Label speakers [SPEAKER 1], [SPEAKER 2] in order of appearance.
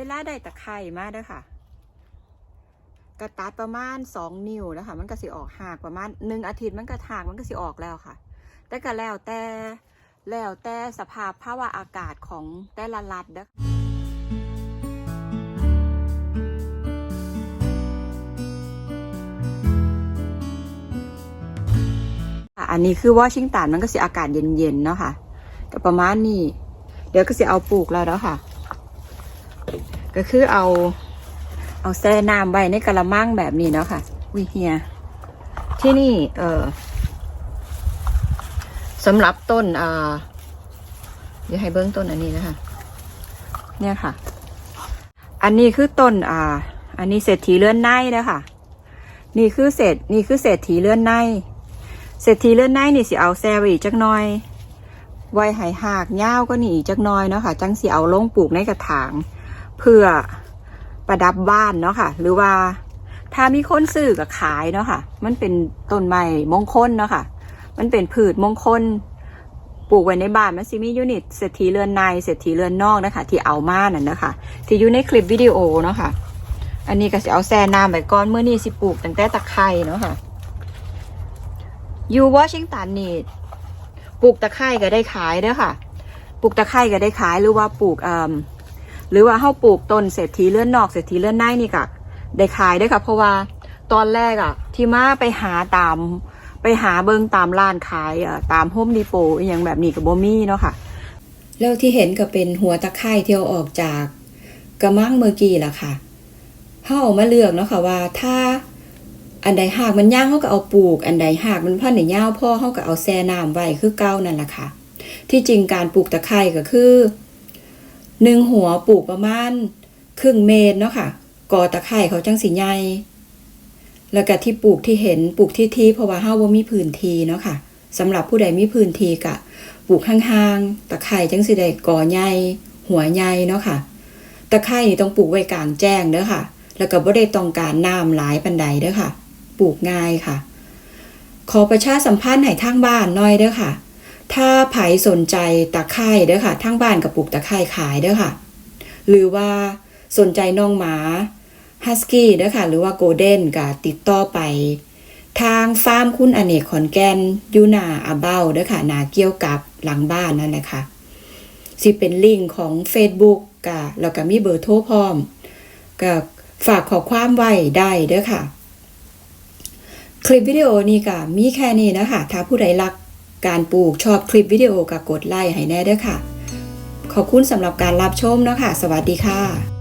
[SPEAKER 1] เวลาได้ตะไคร่มาเด้อค่ะกระตัดประมาณสองนิ้วนะคะมันก็สิออกหากประมาณหนึ่งอาทิตย์มันก็ถากมันก็สิออกแล้วค่ะ แต่ก็แล้วแต่แล้วแต่สภาพภาวะอากาศของแต่ละรัฐเด้ออันนี้คือวอชิงตันมันก็สิอากาศเย็นๆเนาะค่ะก็ประมาณนี้ เดี๋ยวก็สิเอาปลูกแล้วแล้วค่ะ ก็คือเอา เอาแช่น้ำไว้ในกระมังแบบนี้เนาะค่ะวิเฮีย ที่นี่ เออสำหรับต้นอ่าเดี๋ยวให้เบื้องต้นอันนี้นะคะ เนี่ยค่ะ อันนี้คือต้น อ่า อันนี้เศรษฐีเลื่อนในนะคะ นี่คือเศษนี่คือเศรษฐีเลื่อนในเศรษฐีเลื่อนในนี่สิเอาแซไวอีกจักหน่อยไว้หายหากเง่าวก็หนีอีกจักหน่อยเนาะค่ะ จังสิเอาลงปลูกในกระถาง เพื่อประดับบ้านเนาะค่ะ หรือว่าถ้ามีคนซื้อก็ขายเนาะค่ะ มันเป็นต้นไม้มงคลเนาะค่ะ มันเป็นพืชมงคล ปลูกไว้ในบ้านมันสิมียูนิตเศรษฐีเรือนในเศรษฐีเรือนนอกนะคะ ที่เอามานั่นนะคะ ที่อยู่ในคลิปวิดีโอเนาะค่ะ อันนี้ก็สิเอาแซ่น้ำไว้ก่อนเมื่อนี้สิปลูกตั้งแต่ตะไคร่เนาะค่ะ อยู่วอชิงตันนี่ปลูกตะไคร่ก็ได้ขายเด้อค่ะ ปลูกตะไคร่ก็ได้ขายหรือว่าปลูกอ่ม หรือว่าเฮาปลูกต้นเศรษฐีเลื่อนนอกเศรษฐีเลื่อนในนี่ก็ได้ขายเด้ค่ะ เพราะว่าตอนแรกอะที่มาไปหาตามไปหาเบิงตามร้านขายอะตามโฮมดีโปอย่างแบบนี้กับโบมี่เนาะค่ะ แล้วที่เห็นก็เป็นหัวตะไคร่เที่เอาออกจากกระมังเมื่อกี้ล่ะค่ะเฮาเอามาเลือกเนาะค่ะว่าถ้าอันใดหากมันย่างเขาก็เอาปลูก อันใดหากมันพันในย่าวพ่อเขาก็เอาแซ่น้ำไว้คือเก้านั่นแหละค่ะ ที่จริงการปลูกตะไคร่ก็คือ หนึ่งหัวปลูกประมาณครึ่งเมตรเนาะค่ะ กอตะไคร่เขาจังสีใหญ่แล้วก็ที่ปลูกที่เห็นปลูกที่ที่เพราะว่าเฮาบ่ามีพื้นที่เนาะค่ะสำหรับผู้ใดมีพื้นที่ก็ปลูกห่างๆตะไคร่จังสิได้กอใหญ่หัวใหญ่เนาะค่ะ ตะไคร่นี่ต้องปลูกไว้กลางแจ้งเด้อค่ะ แล้วก็บ่ได้ต้องการน้ำหลายปันใดเด้อค่ะ ปลูกง่ายค่ะ ขอประชาสัมพันธ์ให้ทางบ้านหน่อยเด้อค่ะ ถ้าไผสนใจตะไคร่เด้อค่ะทางบ้านกับปลูกตะไคร่ขายเด้อค่ะ หรือว่าสนใจน้องหมาฮัสกี้เด้อค่ะ หรือว่าโกลเด้นก็ติดต่อไป ทางฟาร์มคุณอเนกขอนแก่นยูนาอาเบ้าเด้อค่ะนาเกี่ยวกับหลังบ้านนั่นแหละค่ะสิเป็นลิงก์ของ Facebook กะแล้วก็มีเบอร์โทรพร้อมก็ฝากขอความไว้ได้เด้อค่ะ คลิปวิดีโอนี้ก็มีแค่นี้นะคะถ้าผู้ใดรัก การปลูกชอบคลิปวิดีโอก็กดไลค์ให้แน่ด้วยค่ะ ขอบคุณสำหรับการรับชมเนาะค่ะ สวัสดีค่ะ